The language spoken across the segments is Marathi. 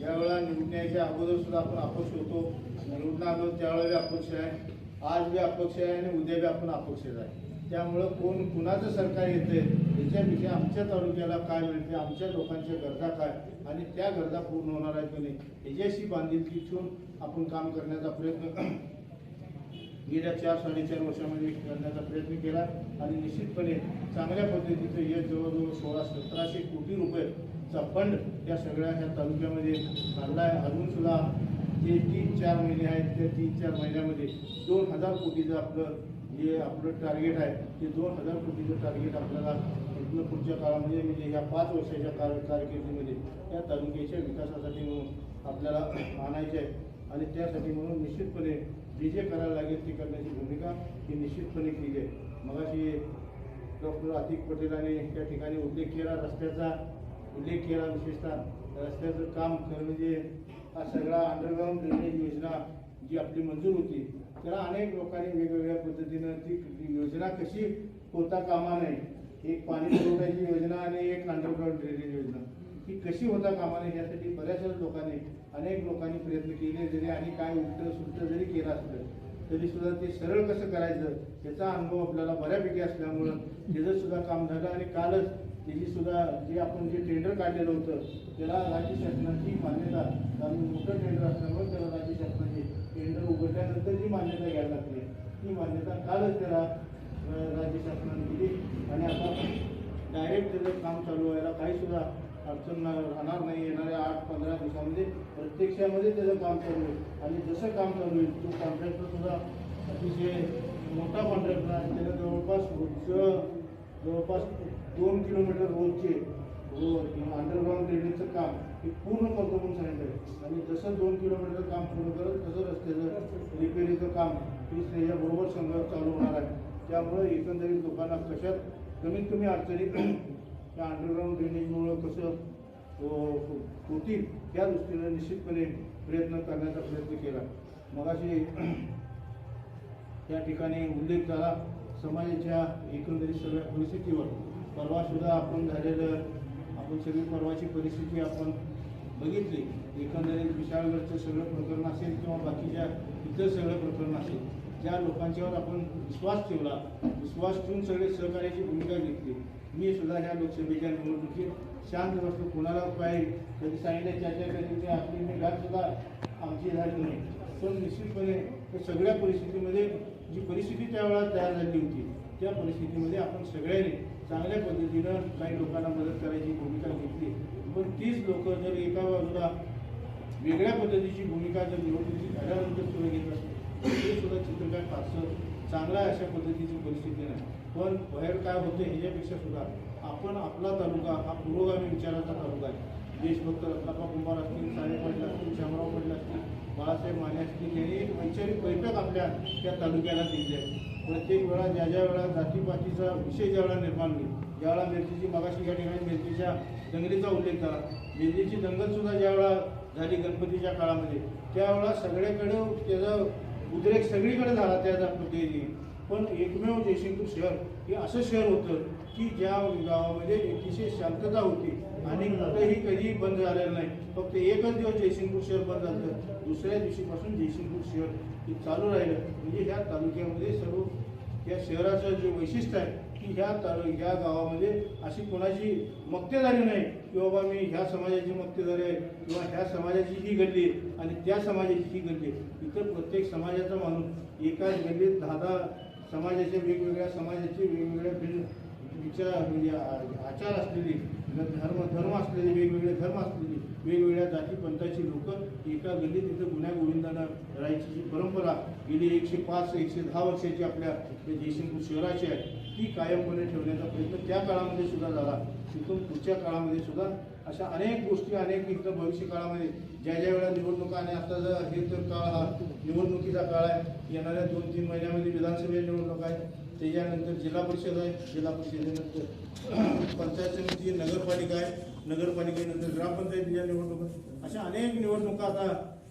अगोदर सुद्धा आपण अपक्ष होतो. निवडून आलो त्यावेळेला अपक्ष आहे. आज बी अपक्ष आहे आणि उद्या बी आपण अपक्षच आहे. त्यामुळं कोण कुणाचं सरकार येते याच्याविषयी आमच्या तालुक्याला काय मिळते आमच्या लोकांच्या गरजा काय आणि त्या गरजा पूर्ण होणार आहेत की नाही याच्याशी बांधिलकी ठेवून आपण काम करण्याचा प्रयत्न गेल्या चार साडेचार वर्षामध्ये करण्याचा प्रयत्न केला आणि निश्चितपणे चांगल्या पद्धतीचं हे जवळजवळ सोळा सतराशे कोटी रुपये चा फंड या सगळ्या ह्या तालुक्यामध्ये आणला आहे. अजून सुद्धा जे तीन चार महिने आहेत त्या तीन चार महिन्यामध्ये दोन हजार कोटीचं आपलं जे आपलं टार्गेट आहे ते दोन हजार कोटीचं टार्गेट आपल्याला इथनं पुढच्या काळामध्ये म्हणजे या पाच वर्षाच्या कार कारकिर्दीमध्ये त्या तालुक्याच्या विकासासाठी म्हणून आपल्याला आणायचे आहे. आणि त्यासाठी म्हणून निश्चितपणे जे जे करायला लागेल ते करण्याची भूमिका ही निश्चितपणे केली आहे. मगाशी डॉक्टर अतिक पटेलांनी त्या ठिकाणी उल्लेख केला रस्त्याचा उल्लेख केला विशेषतः रस्त्याचं काम करणं जे हा सगळा अंडरग्राऊंड ड्रेनेज योजना जी आपली मंजूर होती त्याला अनेक लोकांनी वेगवेगळ्या पद्धतीनं ती योजना कशी होता कामा नये एक पाणी पुरवठ्याची योजना आणि एक अंडरग्राऊंड ड्रेनेज योजना ही कशी होता कामा नये यासाठी बऱ्याच लोकांनी अनेक लोकांनी प्रयत्न केले जरी आणि काय उलट सुलट जरी केलं असलं तरी सुद्धा ते सरळ कसं करायचं याचा अनुभव आपल्याला बऱ्यापैकी असल्यामुळं त्याचं सुद्धा काम झालं आणि कालच त्याची सुद्धा जे आपण जे टेंडर काढलेलं होतं त्याला राज्य शासनाची मान्यता कारण मोठं टेंडर असल्यामुळे त्याला राज्य शासनाची टेंडर उघडल्यानंतर जी मान्यता घ्यायला लागली ती मान्यता कालच त्याला राज्य शासनाने दिली. आणि आता डायरेक्ट त्याचं काम चालू व्हायला काही सुद्धा अडचण राहणार नाही. येणाऱ्या आठ पंधरा दिवसामध्ये प्रत्यक्षामध्ये त्याचं काम चालू होईल. आणि जसं काम चालू होईल तो कॉन्ट्रॅक्टर सुद्धा अतिशय मोठा कॉन्ट्रॅक्टर आहे. त्याला जवळपास रोजचं जवळपास दोन किलोमीटर रोडचे रोड किंवा अंडरग्राऊंड ड्रेनेजचं काम हे पूर्ण करतो म्हणून सांगितलं आणि जसं दोन किलोमीटरचं काम पूर्ण करत तसं रस्त्याचं रिपेरीचं काम हे श्रेयाबरोबर संघ चालू होणार आहे. त्यामुळे एकंदरीत लोकांना कशात कमीत कमी अडचणी त्या अंडरग्राऊंड ड्रेनेजमुळं कसं होतील त्या दृष्टीनं निश्चितपणे प्रयत्न करण्याचा प्रयत्न केला. मगाशी त्या ठिकाणी उल्लेख झाला समाजाच्या एकंदरीत सगळ्या परिस्थितीवर. परवा सुद्धा आपण झालेलं आपण सगळी परवाची परिस्थिती आपण बघितली. एकंदरीत विशाळगडचं सगळं प्रकरण असेल किंवा बाकीच्या इतर सगळं प्रकरण असेल ज्या लोकांच्यावर आपण विश्वास ठेवला विश्वास ठेवून सगळे सहकार्याची भूमिका घेतली. मी सुद्धा ह्या लोकसभेच्या निवडणुकीत शांत बसलो. कोणाला पाहिजे कधी सांगितलं चर्चा कधी ते आपली मी सुद्धा आमची झाली नाही. पण निश्चितपणे त्या सगळ्या परिस्थितीमध्ये जी परिस्थिती त्यावेळेला तयार झाली होती त्या परिस्थितीमध्ये आपण सगळ्यांनी चांगल्या पद्धतीनं काही लोकांना मदत करायची भूमिका घेतली. पण तीच लोक जर एका बाजूला वेगळ्या पद्धतीची भूमिका जर निवडणुकीची झाल्यानंतर सुद्धा घेत असतील तर ते सुद्धा चित्र काय फारसं चांगला अशा पद्धतीची परिस्थिती नाही. पण बाहेर काय होतं ह्याच्यापेक्षा सुद्धा आपण आपला तालुका हा पुरोगामी विचाराचा तालुका आहे. देशभक्त रत्नापा कुंभार असतील साहेब पाटील असतील शामराव पाटील असतील बाळासाहेब माने यांनी एक वैचारिक बैठक आपल्या त्या तालुक्याला दिली आहे. प्रत्येक वेळा ज्या ज्या वेळा जातीपातीचा विषय ज्या वेळा निर्माण होईल ज्यावेळा मिरचीची मागाशी या ठिकाणी मिरचीच्या दंगलीचा उल्लेख झाला मिरचीची दंगलसुद्धा ज्यावेळा ज्या वेळा झाली गणपतीच्या काळामध्ये त्यावेळा सगळ्याकडे त्याचा उद्रेक सगळीकडे झाला त्याचा पद्धतीने पण एकमेव जयसिंगपूर शहर हे असं शहर होतं की ज्या गावामध्ये अतिशय शांतता होती आणि कुठंही कधीही बंद झालेलं नाही. फक्त एकच दिवस जयसिंगपूर शहर बंद झालं. दुसऱ्या दिवशीपासून जयसिंगपूर शहर हे चालू राहिलं. म्हणजे ह्या तालुक्यामध्ये सर्व या शहराचं जे वैशिष्ट्य आहे की ह्या तालु ह्या गावामध्ये अशी कोणाची मक्तेदारी नाही की बाबा मी ह्या समाजाची मक्तेदारी आहे किंवा ह्या समाजाची ही गल्ली आहे आणि त्या समाजाची ही गल्ली आहे. इथं प्रत्येक समाजाचा माणूस एकाच गल्लीत दहा दहा समाजाच्या वेगवेगळ्या समाजाचे वेगवेगळ्या भिन्न विचार म्हणजे आचार असलेली धर्म धर्म असलेले वेगवेगळे धर्म असलेली जाती पंथाची लोक एका गल्लीत इथं गुन्ह्या गोविंदांना राहायची जी परंपरा गेली एकशे पाच एकशे दहा वर्षाची आपल्या या जयसिंगपूर शहराची आहे ती कायमपणे ठेवण्याचा प्रयत्न त्या काळामध्ये सुद्धा झाला. तिथून पुढच्या काळामध्ये सुद्धा अशा अनेक गोष्टी अनेक इथं भविष्य काळामध्ये ज्या ज्या वेळा निवडणुका आणि आता जर हे तर काळ हा निवडणुकीचा काळ आहे. येणाऱ्या दोन तीन महिन्यामध्ये विधानसभेच्या निवडणूक आहे. त्याच्यानंतर जिल्हा परिषद आहे. जिल्हा परिषदेनंतर पंचायत समिती नगरपालिका आहे. नगरपालिकेनंतर ग्रामपंचायतीच्या निवडणुका. अशा अनेक निवडणुका आता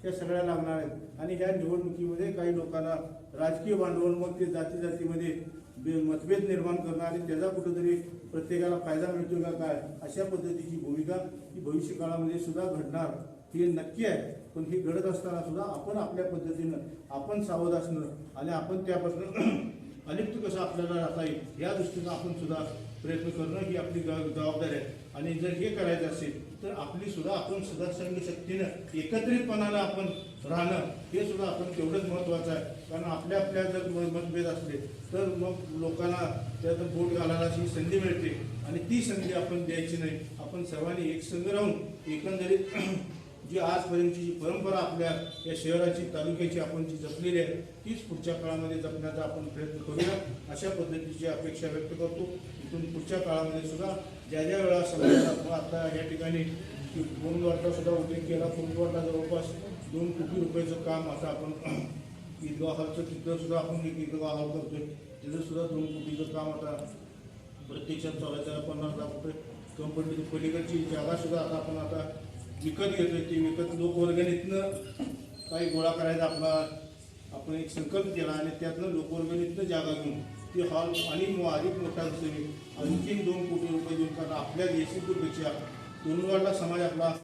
या सगळ्या लागणार आहेत. आणि ह्या निवडणुकीमध्ये काही लोकांना राजकीय भांडवल मग ते जाती जातीमध्ये बे- मतभेद निर्माण करणं आणि त्याचा कुठंतरी प्रत्येकाला फायदा मिळतो का काय अशा पद्धतीची भूमिका ही भविष्य काळामध्ये सुद्धा घडणार हे नक्की आहे. पण हे घडत असताना सुद्धा आपण आपल्या पद्धतीनं आपण सावध असणं आणि आपण त्यापासून अलिप्त कसं आपल्याला राहता येईल या दृष्टीनं आपण सुद्धा प्रयत्न करणं ही आपली ग- जबाबदारी आहे. आणि जर हे करायचं असेल तर आपली सुद्धा आपण सुद्धा संघ शक्तीनं एकत्रितपणानं आपण राहणं हे सुद्धा आपण तेवढंच महत्त्वाचं आहे. कारण आपल्या आपल्या जर म- मतभेद असले तर मग लोकांना त्यात बोट घालायला अशी संधी मिळते. आणि ती संधी आपण द्यायची नाही. आपण सर्वांनी एक संघ राहून एकंदरीत जी आजपर्यंतची जी परंपरा आपल्या या शहराची तालुक्याची आपण जी जपलेली आहे तीच पुढच्या काळामध्ये जपण्याचा आपण प्रयत्न करूया. अशा पद्धतीची अपेक्षा व्यक्त करतो. इथून पुढच्या काळामध्ये सुद्धा ज्या ज्या वेळा समाजात आता या ठिकाणी कोंडवाडला सुद्धा उल्लेख केला कोंडवाडला जवळपास दोन कोटी रुपयाचं काम आता आपण ईदगाव हॉलचं तिथं सुद्धा आपण एक ईदगाव हॉल करतोय. तिथं सुद्धा दोन कोटीचं काम आता प्रत्यक्षात चालायचं पन्नास लाख रुपये कंपनीची पलीकडची जागासुद्धा आता आपण आता विकत घेतो आहे ते विकत लोकवर्गणीतनं काही गोळा करायचा आपला आपण एक संकल्प केला आणि त्यातनं लोकवर्गणीतनं जागा घेऊन ती हॉल आणि अधिक मोठा दिसेल आणखी दोन कोटी रुपये देऊन कारण आपल्या देशीपूरपेक्षा दोनवाडला समाज आपला